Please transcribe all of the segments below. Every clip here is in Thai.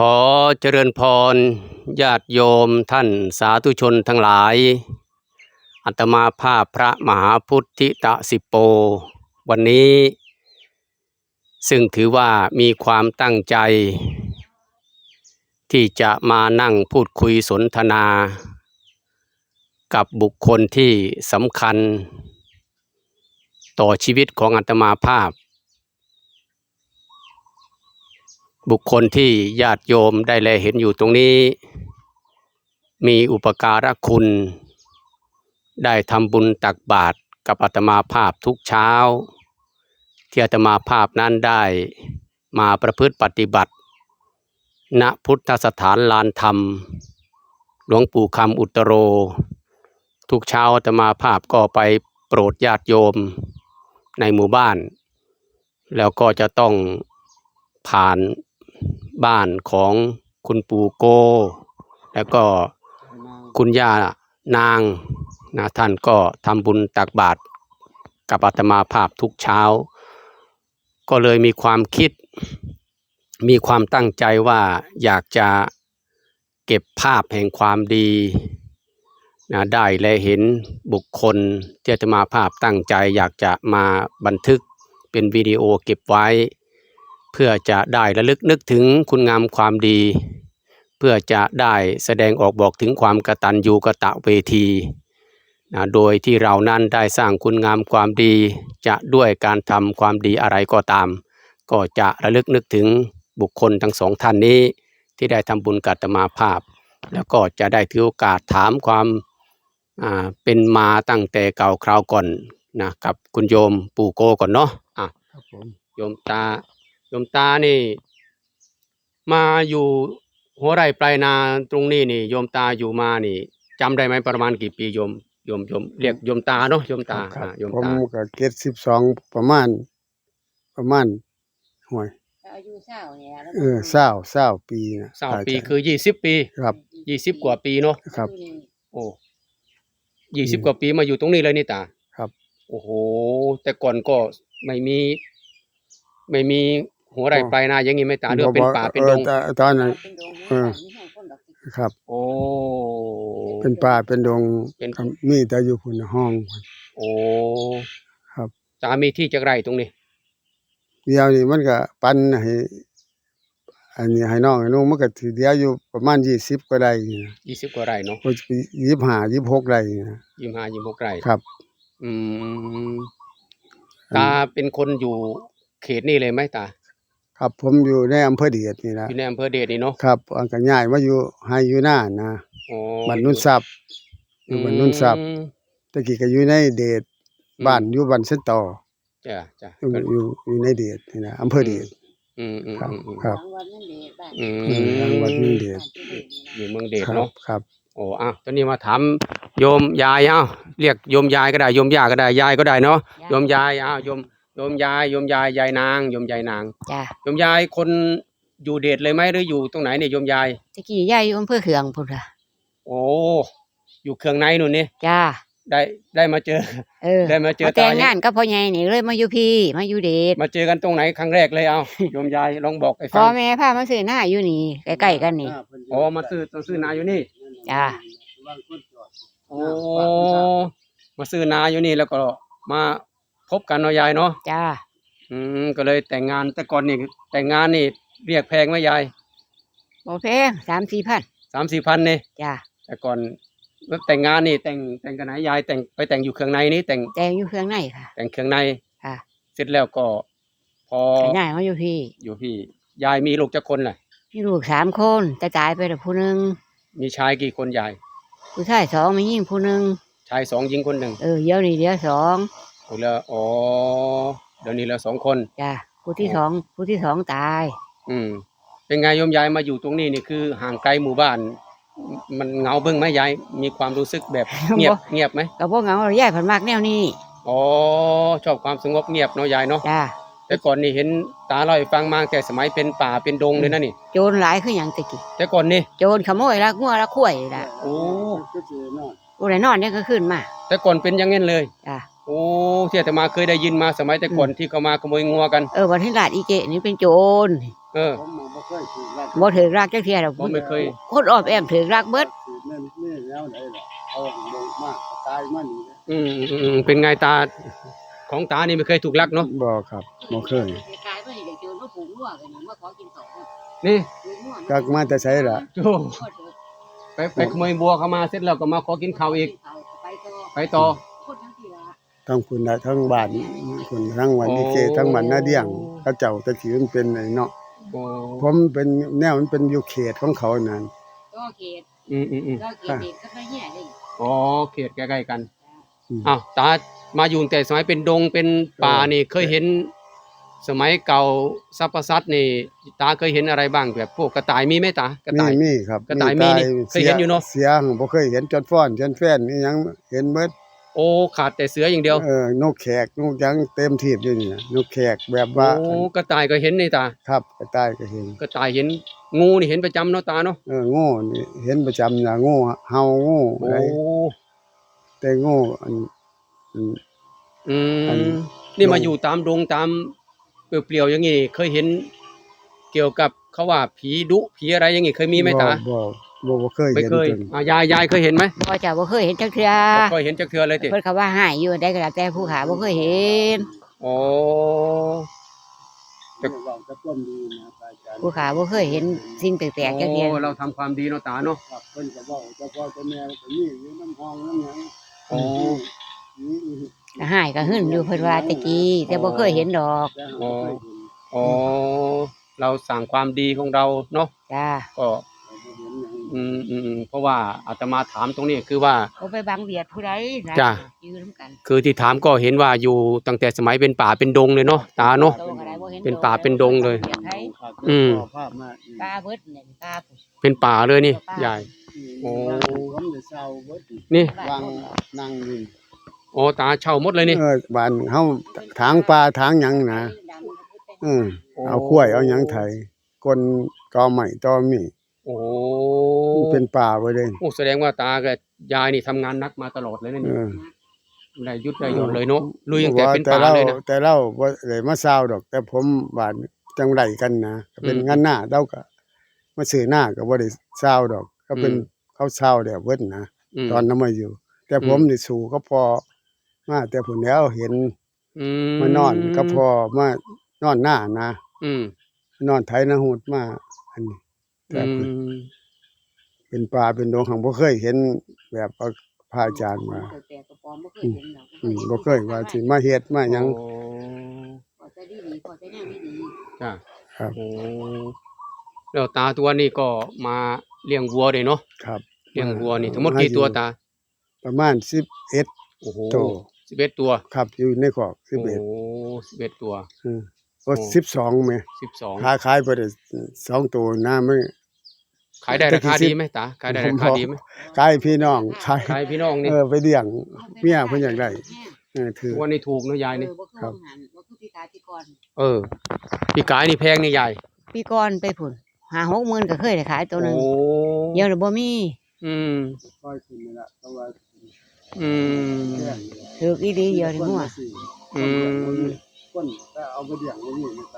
ขอเจริญพรญาติโยมท่านสาธุชนทั้งหลาย อัตมาภาพพระมหาพุทธิตะสิโป วันนี้ ซึ่งถือว่ามีความตั้งใจ ที่จะมานั่งพูดคุยสนทนา กับบุคคลที่สำคัญ ต่อชีวิตของอัตมาภาพ บุคคลที่ญาติโยมได้แลเห็นอยู่ตรงนี้ มีอุปการะคุณ ได้ทำบุญตักบาตรกับอาตมาภาพทุกเช้า ที่อาตมาภาพนั้นได้มาประพฤติปฏิบัติ ณพุทธสถานลานธรรม หลวงปู่คำอุตโร ทุกเช้าอาตมาภาพก็ไปโปรดญาติโยมในหมู่บ้าน แล้วก็จะต้องผ่าน บ้านของคุณปู่โก แล้วก็คุณย่านางนะท่านก็ทำบุญตักบาตรกับอาตมาภาพทุกเช้า ก็เลยมีความคิด มีความตั้งใจว่าอยากจะเก็บภาพแห่งความดีนะได้และเห็นบุคคลที่อาตมาภาพตั้งใจอยากจะมาบันทึกเป็นวิดีโอเก็บไว้ พื่อจะได้ระลึกนึกถึงคุณงามความดี เพื่อจะได้แสดงออกบอกถึงความกตัญญูกะตะเวทีนะโดยที่เรานั้นได้สร้างคุณงามความดี จะด้วยการทำความดีอะไรก็ตาม ก็จะระลึกนึกถึงบุคคลทั้งสองท่านนี้ ที่ได้ทำบุญกัตมาภาพ แล้วก็จะได้ถือโอกาสถามความอ่าเป็นมาตั้งแต่เก่าคราวก่อนนะกับคุณโยมปู่โกก่อนเนาะอะครับผมโยมตา โยมตานี่ มาอยู่หัวไร่ปลายนาตรงนี้นี่โยมตาอยู่มานี่จำได้ไหมประมาณกี่ปีโยมโยมโยมเรียกโยมตาเนาะโยมตาครับอะโยมผมตาก็เกตสิบสองประมาณ ประมาณห่วยอายุเศร้าเนี่ยแล้วเออเศร้าเศร้าปีนะสาวอาจปีจะคือยี่สิบปีครับยี่สิบกว่าปีเนาะครับ โอ้ยี่สิบกว่าปีมาอยู่ตรงนี้เลยนี่ตาครับ โอ้โห แต่ก่อนก็ไม่มี ไม่มี หัวไร่ปลายนาอย่างงี้ไหม่ตาเรือเป็นป่าเป็นดงออตตอนนั้นเป็นดงเออมีให้คนดอกจิกครับ โอ้เป็นป่าเป็นดงเป็นครับมีแต่อยู่พุ่นห้องโอ้ครับตามีที่จักไรตรงนี้เดียวนี่มันก็ปันให้อันนี้ให้น้องให้นุ่งมันก็ถือเดียวอยู่ประมาณยี่สิบก็ได้นี่นะยี่สิบกว่าไร่เนาะยี่สิบห้ายี่สิบหกได้นี่นะยี่ห้ายี่หกไร่ครับ อืมตาเป็นคนอยู่เขตนี่เลยไหมตา ครับผมอยู่ในอำเภอเดียดนี่นะอยู่ในอำเภอเดชนี่เนาะครับอันก็ย้ายมาอยู่ให้อยู่หน้านะโอ้บ้านนุ่นทรัพย์อยู่บ้านนุ่นทรัพย์อืมตะกี้ก็อยู่ในเดชอืมบ้านอยู่บ้านเส้นต่อจ้ะจ้ะอยู่อยู่อยู่ในเดชนี่นะอำเภอเดชอืมอืมครับอืมอืม ครับหลังวันนั่นเดชบ้านอืมอืมทางวัดนุ่นเดช อยู่เมืองเดชครับเนาะครับ โอ้อะตอนนี้มาถามโยมยายเอ้าเรียกโยมยายก็ได้โยมย่าก็ได้ยายก็ได้เนาะโยมยายเอ้าโยม โยมยายโยมยายยายนางโยมยายนางจ้าโยมยายคนอยู่เดชเลยไหมหรืออยู่ตรงไหนเนี่ยโยมยายตะกี้ยายอยู่อำเภอเขืองพุ่นล่ะโอ้อยู่เครื่องในนู่นนี่จ้าได้ได้มาเจอ เออได้มาเจอแต่งตายังงานกับพ่อใหญ่นี่เลยมาอยู่พี่มาอยู่เดชมาเจอกันตรงไหนครั้งแรกเลยเอาโยมยายลองบอกให้พ่ฟัองแม่พามาซื้อหน้าอยู่นี่ใกล้ๆกันนี่อ๋อมาซื้อต้องซื้อนาอยู่นี่จ้าโอ้มาซื้อนาอยู่นี่แล้วก็มา พบกันเนาะยายเนาะจ้าอืมก็เลยแต่งงานแต่ก่อนนี่แต่งงานนี่เรียกแพงไหมยายบ่แพงสามสี่พันสามสี่พันเนี่ยจ้าแต่ก่อนแล้วแต่งงานนี่แต่งแต่งกันไหนยายแต่งไปแต่งอยู่เครื่องในนี่แต่งแต่งอยู่เครื่องในค่ะ แต่งเครื่องในค่ะ เสร็จแล้วก็ พอแต่ง่ายมาอยู่พี่ อยู่พี่ ยายมีลูกจักคนแหละมีลูกสามคนแต่ตายไปแล้วผู้หนึงมีชายกี่คนยายผู้ชายสองมีหญิงผู้หนึงชายสองหญิงคนหนึ่งเออเดี๋ยวนี้เดี๋ยวสอง โอ้แล้วอ๋อเดี๋ยวนี้เหลือสองคน จ้าผู้ที่สองผู้ที่สองตาย อืม เป็นไงโยมยายมาอยู่ตรงนี้นี่คือห่างไกลหมู่บ้าน มันเหงาเบิ่งไหมยายมีความรู้สึกแบบเงียบเงียบไหมก็บ่เหงาย่ายผันมากแนวนี้อ๋อชอบความสงบเงียบเนาะยายเนาะจ้าแต่ก่อนนี่เห็นตาเล่าให้ฟังมาแต่สมัยเป็นป่าเป็นดงเลยนะนี่ โจรหลายคือหยังตะกี้แต่ก่อนนี่โจรขโมยลักงัวลักข้วยล่ะโอ้ผู้ใดนอนเนี่ยก็ขึ้นมาแต่ก่อนเป็นอยังงั้นเลย จ้า โอ้ที่อาตมาเคยได้ยินมาสมัยแต่ก่อนที่เขามาขโมยงัวกัน เออวันที่ลาดอีเกะนี่เป็นโจรเอเออผมบ่เคยถูกรักบ่ถือรักจักเที่ยดอกบ่ไม่เคย คนออบแอมถือรักเบิดถูกแม่นนี่แล้วไหนล่ะเอาลงมาเอาตายมานี่นะอืมอืมอืมเป็นไงตาของตานี่ไม่เคยถูกลักเนาะบ่ครับบ่เคยกายเพิ่นสิได้เจอมาผูกงัวกันนี่มาขอกินข้าวนี่กักมาแต่ไสล่ะโธ่ไปไปขโมยบัวเขามาเสร็จแล้วก็มาขอกินข้าวอีกไปต่อไปต่อคน ทั้งที่ละทั้งคุณน่ะทั้งบ้านคุณทั้งวันนี้เกทั้งบ้านนาเดียงเขาเจ้าแตะกี้มันเป็นไอ้เนาะโอ้ผมเป็นแนวมันเป็นอยู่เขตของเขานั่นก็เขตอืมอืมอืมก็เขตเด็กก็ไปเหี้ยได้อ๋อเขตใกล้ๆกันอืมอ้าวตามาอยู่ตั้งแต่สมัยเป็นดงเป็นป่าเออนี่เคยเห็น สมัยเก่าซับประซัดนี่ ตาเคยเห็นอะไรบ้างแบบพวกกระต่ายมีไหมตากระมีต่าย มีครับกระต่ายมีนี่เคยเห็นอยู่เนาะ เสียงบ่เคยเห็นจนฟ้อนจนแฟนนี่ยังเห็นเบิด โอ้ขาดแต่เสืออย่างเดียวเออนกแขกนกหยังเต็มทีบอยู่นี่นะนกแขกแบบว่าโอ้กระต่ายก็เห็นนี่ตาครับกระต่ายก็เห็นกระต่ายเห็นงูนี่เห็นประจำเนาะตาเนาะเออโง่นี่เห็นประจำนะโง่เฮาโง่โอ้อะไรแต่โง่อันอันอือันมนี่มาดงอยู่ตามดงตามเปลี่ยวๆอย่างงี้เคยเห็น เกี่ยวกับเขาว่าผีดุผีอะไรอย่างงี้เคยมีไหมตาบ่ บ่บ่เคยไม่เห็นเคยจนอะยายยายเคยเห็นไหมบ่จ้าบ่เคยเห็นจักเทื่อบ่เคยเห็นจักเทือเลยติเพิ่นก็ว่าหายอยู่ได้ก็แล้วแต่ผู้หาบ่เคยเห็นอ๋อเดี๋ยวเราจะต้มดีนะอาจารย์ผู้ขาบ่เคยเห็นสิ่งแปลกๆจักเทื่อโอ้เราทำความดีเนาะตาเนาะ ครับเพิ่นก็เว้าเจ้าพ่อเจ้าแม่ก็มีอยู่น้ำห้องน้ำหยังโอ้นี่ก็หายก็หึ่นอยู่เพิ่นว่าแตะกี้แต่บ่เคยเห็นดอกแต่เราบ่เคยเห็น อ๋อ เราสั่งความดีของเราเนาะ จ้า ก็ อืมอืมอืมเพราะว่าอาตมาถามตรงนี้คือว่าบ่ไปบังเบียดผู้ใดนะจ้ะ ยืนนำกันคือที่ถามก็เห็นว่าอยู่ตั้งแต่สมัยเป็นป่าเป็นดงเลยเนาะตาเนาะ โตก็ได้บ่ห็เป็นป่าเป็นดงเลยบีดใครครับอืมขภาพมาอีกปลาเบิดเนี่ยปลาผู้เป็นป่าเลยนี่ยายโอ้ ผมจะเศร้าเบิดอีกนี่วางนั่งอยู่โอ้ตาเช่าหมดเลยนี่ เออบ้านเฮาถางปลาถางหยังนะอืมเอาข้วยเอาหยังไถกลตอใหม่ตอมีโอ้มัน เป็นป่าไว้เลยโอ้แสดงว่าตากับยายนี่ทำงานหนักมาตลอดเลยนะเอนี่อได้ยุดได้หย่อนเลยเนาะลุยตั้งแต่เป็นแต่ป่าเราเลยนะ แต่เราบ่ได้มาเศร้าดอก แต่ผมบ้านจังไรกันนะก็เป็นอืมงานหน้าเราก็มาซื้อหน้าก็บ่ได้เศร้าดอก ก็เป็นอืม เขาเศร้าแล้วเบิดนะม ตอนนั้นมาอยู่ แต่ผมนี่สู่ก็พอมาแต่ผลแล้วเห็นอืมานอนก็พอมานอนหน้านะ อืมนอนไถนาหูดมา อันนี้แต่อืเพิ่นม เป็นปลาเป็นดงของบ่เคยเห็นแบบเอาพระอาจารย์มาแปลกๆก็ปลอมบ่เคยเห็นดอกอืมบ่เคยว่าสิมาเฮ็ดมาหยัง โอ้พอใจดีๆพอใจแนวดีจ้ะครับ โอ้แล้วตาตัวนี้ก็มาเลี้ยงวัวเลยเนาะครับเลี้ยงวัวนี่ทั้งหมดกี่ตัวตา ประมาณ11โอ้โหโตสิบเอ็ดตัวครับอยู่ในขอกโอ้11สิบเอ็ดตัว อืมโอ้โอ้ 12แม่สิบสอง ค้าขายไปได้สองตัวนะไม่ ขายได้ราคาดีไหมตาขายได้ราคาดีไหมขายพี่น้องขายขายพี่น้องนี่เออไปเลี้ยงๆเมียเพิ่นอยากได้เออถือวันนี้ถูกเนาะยายเอนี่อบ่คือครับหันบ่คือปีกายปีก่อนเออพี่กายนี่แพงนี่ยายปีก่อนไปพุ่นหา60,000ก็เคยได้ขายตัวหนึงโอ้เดี๋ยวนี้บ่มีอืมค่อยขึ้นนี่ล่ะเพราะว่าอืมแพงถืออีหลีเดียวนี่มั่วอืมคนแต่เอาไปเลี้ยงบ่มีในไต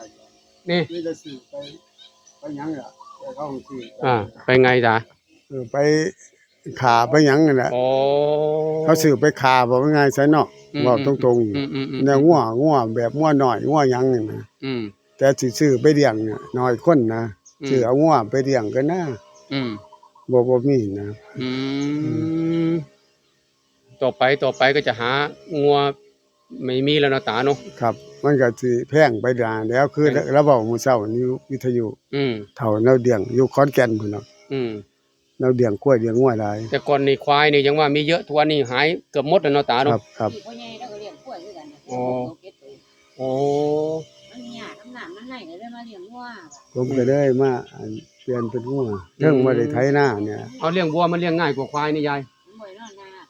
นี่นี่จะซื้อไปไปหยังล่ะไป เข้าซื้ออ่าไปไงตาเออไปขาไปหยังนั่นแหละอ๋อ เขาซื้อไปขาบ่ว่าง่ายซะเนาะอืมบอกตรงอืมอืมอืมๆแนวงัวงัวแบบงัวน้อยงัวหยังนี่นะอืม แต่สิซื้อไปเลี้ยงเนี่ยน้อยคนนะอืม ซื้อเอางัวไปเลี้ยงก็น่าอืมบ่บ่มีนะ อืมต่อไปต่อไปก็จะหางัวไม่มีแล้วเนาะตาเนาะครับ มันก็สิแพงไปดานแล้วคือแพงเราบอกมื้อเช้านี้วิทยุอืมเฒ่าแนวเดียงอยู่ขอนแก่นพุ่นเนาะอืมแนวเดียงกล้วยเดียงงัวหลายแต่ก่อนนี่ควายนี่ยังว่ามีเยอะทุกวันนี้หายเกือบหมดแล้วเนาะตาคเนาะ รับครับพี่พ่อใหญ่แล้วก็เลี้ยงกล้วยคือกันนะอ๋อโอ้ มันมีหญ้าน้ำหนามมันไหลก็เลยมาเลี้ยงงัวผมก็เลยมาอันเปลี่ยนเป็นงัวเรื่องบ่ได้ไถนาเนี่ยเอาเลี้ยงวัวมันเลี้ยงง่ายกว่าควายนี่ยายมันบ่ได้นอนนา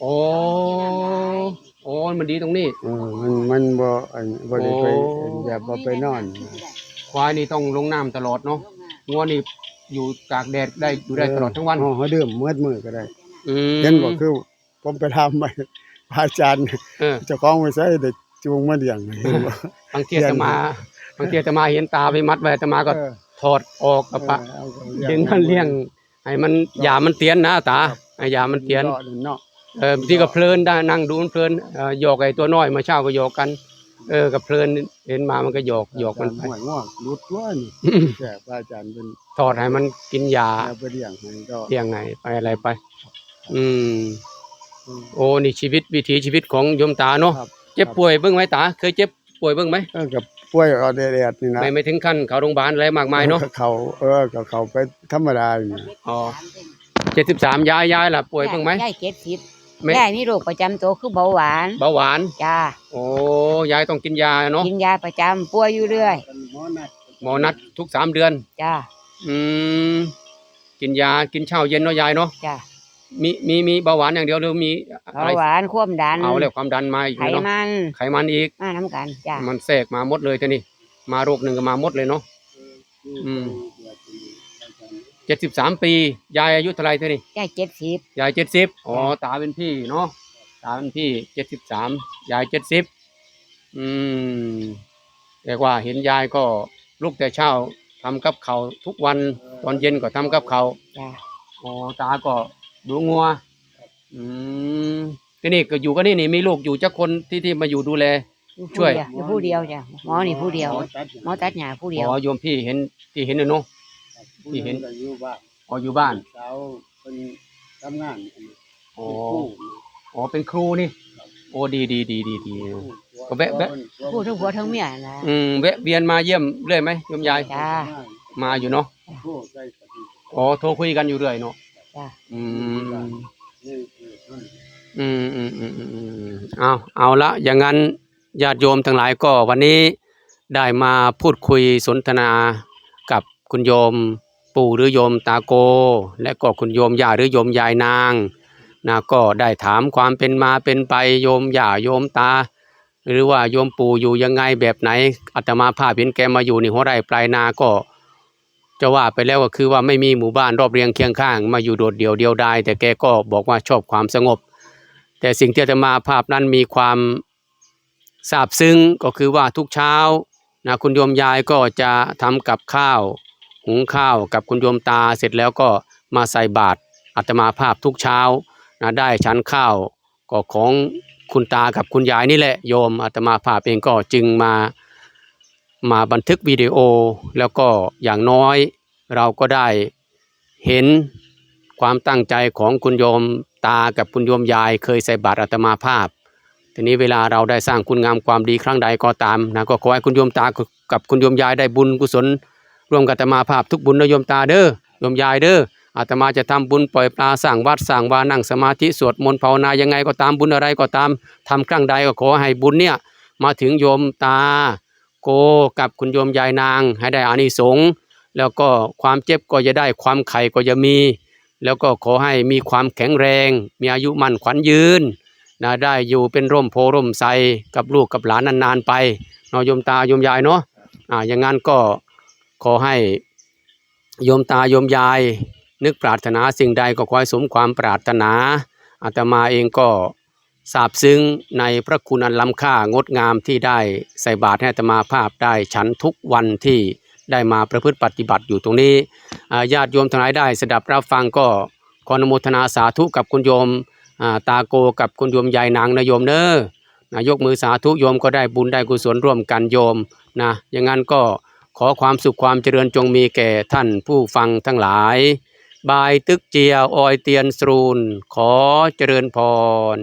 โอ้ โอ้ มันดีตรงนี้ เออมันมันบ่อันบ่ได้ไปโอ้แบบบ่ไปนอนควายนี่ต้องลงน้ำตลอดเนาะงัวนี่อยู่ตากแดดได้อยู่ได้ตลอดทั้งวันเฮาเฮาดื่มมื้อมื้อก็ได้อืมเห็นบ่คือผมไปทำไปพระอาจารย์เออเจ้าของไว้ใส่ได้จูงมาเลี้ยงเห็นบ่ บางเทียจะมาบางทีอาตมาเห็นตาไปมัดไว้อาตมาก็เออถอดออกกับปะเออเอาก็ดึงมันเลี้ยงให้มันยามันเตียนนะตาให้ยามันเตียนเลาะเนาะ เออบางทีก็เพลินได้นั่งดูมันเพลินเอ่อหยอกไอ้ตัวน้อยมาเช้าก็หยอกกัน เออกับเพลินเห็นมามันก็หยอกหยอกมันไปห่วยงอกรุดว่านี่แก่พระอาจารย์เป็นถอดให้มันกินยาเอาไปเลี้ยงให้ก็เลี้ยงไงไปอะไรไป อืม โอ้นี่ชีวิตวิถีชีวิตของโยมตาเนาะครับเจ็บป่วยเบิ่งไหมตา เคยเจ็บป่วยเบิ่งไหมเออกับป่วยเอาแดดๆนี่นะไม่ไม่ถึงขั้นเข้าโรงพยาบาลอะไรมากมายเนาะ เขาเออก็เขาไปธรรมดาอยู่นี่อ๋อ เจ็ดสิบสามยายยายล่ะป่วยเบิ่งไหม ยายเจ็ดสิบ ไม่ ยายมีโรคประจำตัวคือเบาหวานเบาหวาน จ้าโอ้ยายต้องกินยาเนาะกินยาประจำป่วยอยู่เรื่อยหมอนัดทุกสามเดือน จ้าอืมกินยากินเช้าเย็นเนาะยายเนาะจ้ามีมีมีเบาหวานอย่างเดียวหรือมีอะเบาไรหวานความดันเอาแล้วความดันมาอีกไขเลยเนาะมันไขมันอีก มาน้ำกันจ้ามันแทรกมาหมดเลยทีนี้มาโรคหนึ่งก็มาหมดเลยเนาะอืมเจ็ดสิบสามปี ยายอายุเท่าไหรเท่านี้ยายเจ็ดสิบยายเจ็ดสิบอ๋อตาเป็นพี่เนาะตาเป็นพี่เจ็ดสิบสามยายเจ็ดสิบอืมแต่ว่าเห็นยายก็ลุกแต่เช้าทำกับเขาวทุกวันตอนเย็นก็ทำกับเขาวจ้าอ๋อตาก็ดูงัว อืมทีนี่ก็อยู่กันนี่นี่มีลูกอยู่จักคนที่ที่มาอยู่ดูแลอยู่ช่วยอยู่ผู้เดียวจ้ะหมอนี่ผู้เดียวหมอตัดหญ้าผู้เดียวอ๋อโยมพี่เห็นที่เห็นน่ะเนาะ ที่เห็นอยู่บ้านอ๋ออยู่บ้านสาวเป็นทำงานอ๋ออ๋อเป็นครูนี่ โอ้ดีดีดีดีดี ก็แวะแวะผู้ทั้งผัวทั้งเมียนะอืมแวะเวียนมาเยี่ยมเรื่อยไหมโยมยาย จ้า มาอยู่เนาะอ๋อโทรคุยกันอยู่เรื่อยเนาะจ้าอืมอืมอืมอืมอืมอืมเอาเอาละ อย่างนั้นญาติโยมทั้งหลายก็วันนี้ได้มาพูดคุยสนทนากับคุณโยม ปู่หรือโยมตาโก และก็คุณโยมย่าหรือโยมยายนางนะก็ได้ถามความเป็นมาเป็นไปโยมย่าโยมตา หรือว่าโยมปู่อยู่ยังไงแบบไหนอาตมาภาพเห็นแกมาอยู่ในหัวไร่ปลายนาก็จะว่าไปแล้วก็คือว่าไม่มีหมู่บ้านรอบเรียงเคียงข้าง มาอยู่โดดเดี่ยวเดียวดายแต่แกก็บอกว่าชอบความสงบ แต่สิ่งที่อาตมาภาพนั้นมีความซาบซึ้งก็คือว่าทุกเช้านะคุณโยมยายก็จะทำกับข้าว หุงข้าวกับคุณโยมตาเสร็จแล้วก็มาใส่บาตรอาตมาภาพทุกเช้านะได้ฉันข้าวก็ของคุณตากับคุณยายนี่แหละโยมอาตมาภาพเองก็จึงมามาบันทึกวิดีโอ แล้วก็อย่างน้อยเราก็ได้เห็นความตั้งใจของคุณโยมตากับคุณโยมยายเคยใส่บาตรอาตมาภาพ ทีนี้เวลาเราได้สร้างคุณงามความดีครั้งใดก็ตามนะก็ขอให้คุณโยมตากับคุณโยมยายได้บุญกุศล ร่วมกับอาตมาภาพทุกบุญโยมตาเด้อโยมยายเด้ออาตมาจะทำบุญปล่อยปลาสร้างวัดสร้างวานั่งสมาธิสวดมนต์ภาวนายังไงก็ตามบุญอะไรก็ตามทำครั้งใดก็ขอให้บุญเนี่ยมาถึงโยมตา โกกับคุณโยมยายนาง ให้ได้อานิสงส์แล้วก็ความเจ็บก็จะได้ความไข่ก็จะมี แล้วก็ขอให้มีความแข็งแรง มีอายุมั่นขวัญยืนนะได้อยู่เป็นร่มโพร่มไทรกับลูกกับหลานนานๆไปนาะโยมตาโยมยายเนาะอ่าอย่างนั้นก็ ขอให้โยมตาโยมยาย นึกปรารถนาสิ่งใดก็ขอให้สมความปรารถนาอาตมาเองก็ซาบซึ้งในพระคุณอันล้ำค่างดงามที่ได้ใส่บาตรให้อาตมาภาพได้ฉันทุกวันที่ได้มาประพฤติปฏิบัติอยู่ตรงนี้ญาติโยมทั้งหลายได้สดับรับฟังก็ขออนุโมทนาสาธุกับคุณโยมตาโกกับคุณโยมยายนางนะโยมเนอนะยกมือสาธุโยมก็ได้บุญได้กุศลร่วมกันโยมนะอย่างนั้นก็ ขอความสุขความเจริญจงมีแก่ท่านผู้ฟังทั้งหลาย บายตึกเจียวออยเตียนสรูน ขอเจริญพร